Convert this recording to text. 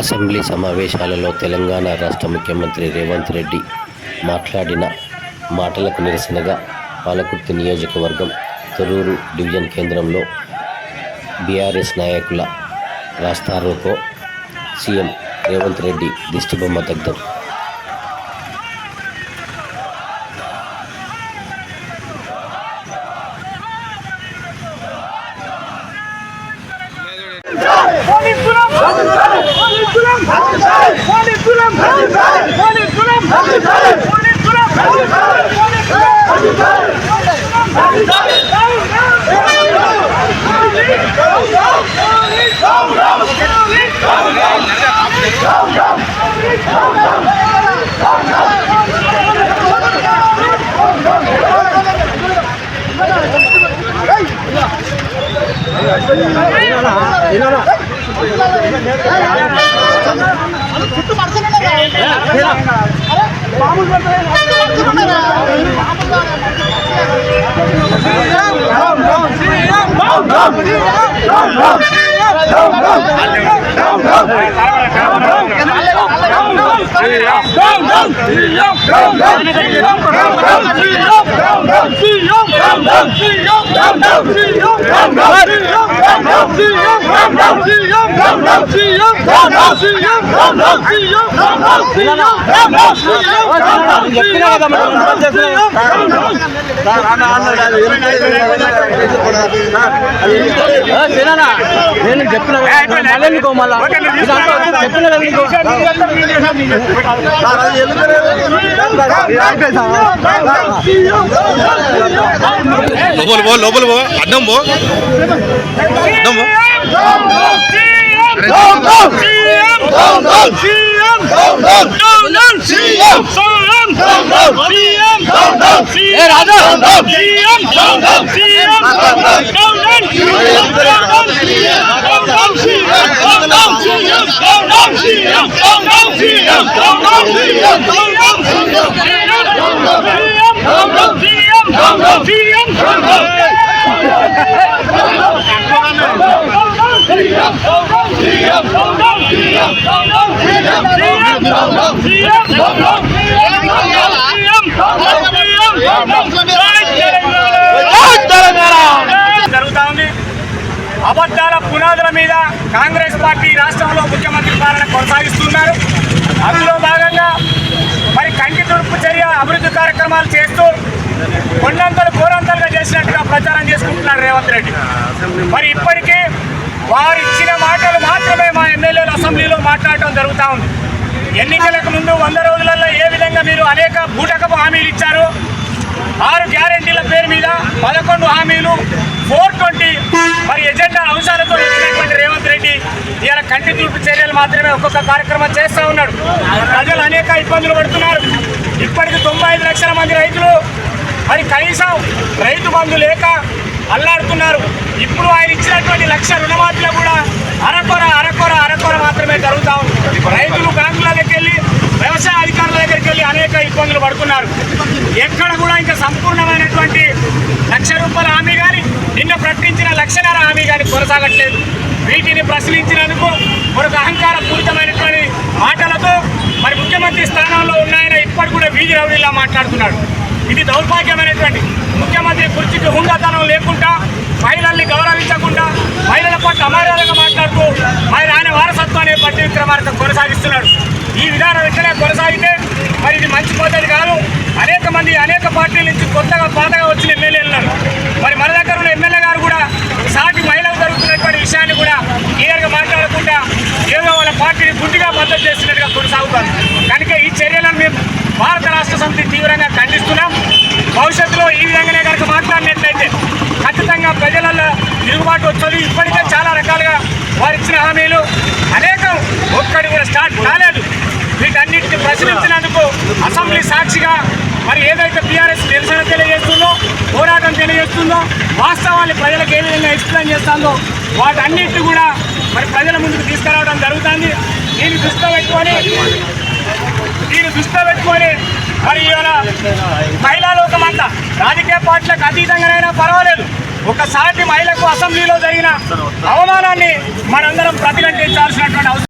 Assembly సమావేశాలలో తెలంగాణ రాష్ట్ర ముఖ్యమంత్రి రేవంత్ రెడ్డి మాట్లాడిన మాటలకు నిరసనగా పాలకుర్తి నియోజకవర్గం తొరూరు డివిజన్ కేంద్రంలో బీఆర్ఎస్ నాయకుల రాస్తారోకో సీఎం రేవంత్ రెడ్డి దిష్టిబొమ్మ దగ్ధం పోలీసులం పోలీసులం పోలీసులం పోలీసులం నేను చెప్పిన మళ్ళీ ఎందుకో మళ్ళా ఇదంతా వచ్చి చెప్పిన కదా లోపల పో లోపల పో అడ్డం పో అడ్డం పో ఏ రాజా జరుగుతా ఉంది అబద్ధాల పునాదుల మీద కాంగ్రెస్ పార్టీ రాష్ట్రంలో ముఖ్యమంత్రి పాలన కొనసాగిస్తున్నారు. అందులో భాగంగా మరి కంటి తుడుపు చర్య అభివృద్ధి కార్యక్రమాలు చేస్తూ కొండంతలు కోరంతలుగా చేసినట్టుగా ప్రచారం చేసుకుంటున్నారు రేవంత్ రెడ్డి. మరి ఇప్పటికీ వారు ఇచ్చిన మాటలు మాత్రమే మా ఎమ్మెల్యేలు అసెంబ్లీలో మాట్లాడటం జరుగుతూ ఉంది. ఎన్నికలకు ముందు వంద రోజులలో ఏ విధంగా మీరు అనేక బూటకపు హామీలు ఇచ్చారు ఆరు గ్యారెంటీల పేరు మీద పదకొండు హామీలు ఫోర్ ట్వంటీ మరి ఎజెండా అంశాలతో ఇచ్చినటువంటి రేవంత్ రెడ్డి ఇవాళ కంటి చూపు చర్యలు మాత్రమే ఒక్కొక్క కార్యక్రమం చేస్తూ ఉన్నాడు. ప్రజలు అనేక ఇబ్బందులు పడుతున్నారు. ఇప్పటికి తొంభై ఐదు లక్షల మంది రైతులు మరి కనీసం రైతు బంధు లేక అల్లాడుతున్నారు. ఇప్పుడు ఆయన ఇచ్చినటువంటి లక్ష రుణమాఫీలో కూడా అరకొర అరకొర అరకొర మాత్రమే జరుగుతా ఉంది. రైతులు బ్యాంకుల దగ్గరికి వెళ్ళి వ్యవసాయ అధికారుల దగ్గరికి వెళ్ళి అనేక ఇబ్బందులు పడుతున్నారు. ఎక్కడ కూడా ఇంకా సంపూర్ణమైనటువంటి లక్ష రూపాయల హామీ కానీ నిన్న ప్రకటించిన లక్షన్నర హామీ కానీ కొనసాగట్లేదు. వీటిని ప్రశ్నించినందుకు మరొక అహంకార పూరితమైనటువంటి మాటలతో మరి ముఖ్యమంత్రి స్థానంలో ఉన్నాయని ఇప్పటి కూడా వీధి రౌడీలా మాట్లాడుతున్నాడు ఇది దౌర్భాగ్యమైనటువంటి ముఖ్యమంత్రి కుర్చీకి హుందాతనం లేకుండా పట్ల మాట్లాడుతూ మరి ఆయన వారసత్వాన్ని పట్టి విక్రమార్క కొనసాగిస్తున్నాడు. ఈ విధానం ఇక్కడే కొనసాగితే మరి ఇది మంచి పద్ధతి కాదు. అనేక మంది అనేక పార్టీల నుంచి కొత్తగా పాతగా వచ్చిన ఎమ్మెల్యేలు ఉన్నారు. మరి మన దగ్గర ఉన్న ఎమ్మెల్యే గారు కూడా సాటి మహిళలు జరుగుతున్నటువంటి విషయాన్ని కూడా క్లియర్గా మాట్లాడకుండా ఏదో వాళ్ళ పార్టీని గుడ్డిగా మద్దతు చేస్తున్నట్టుగా కొనసాగుతారు. కనుక ఈ చర్యలను మేము భారత రాష్ట్ర సమితి తీవ్రంగా ఖండిస్తున్నాం. భవిష్యత్తులో ఈ విధంగానే కనుక మాట్లాడినట్లయితే తిరుగుబాటు వస్తుంది ఇప్పటికే చాలా రకాలుగా వారు ఇచ్చిన హామీలు. అనేకం ఒక్కడి కూడా స్టార్ట్ కాలేదు. వీటన్నిటిని ప్రశ్నించినందుకు అసెంబ్లీ సాక్షిగా మరి ఏదైతే బీఆర్ఎస్ నిరసన తెలియజేస్తుందో పోరాటం తెలియజేస్తుందో వాస్తవాన్ని ప్రజలకు ఏ విధంగా ఎక్స్ప్లెయిన్ చేస్తుందో వాటన్నిటిని కూడా మరి ప్రజల ముందుకు తీసుకురావడం జరుగుతుంది. దీన్ని దృష్టిలో పెట్టుకొని దీన్ని దృష్టిలో పెట్టుకొని మరి ఇవాళ మహిళా లోకమంతా రాజకీయ పార్టీలకు అతీతంగానైనా పర్వాలేదు. ఒకసారి మహిళకు అసెంబ్లీలో జరిగిన అవమానాన్ని మనందరం ప్రతిఘటించాల్సినటువంటి అవసరం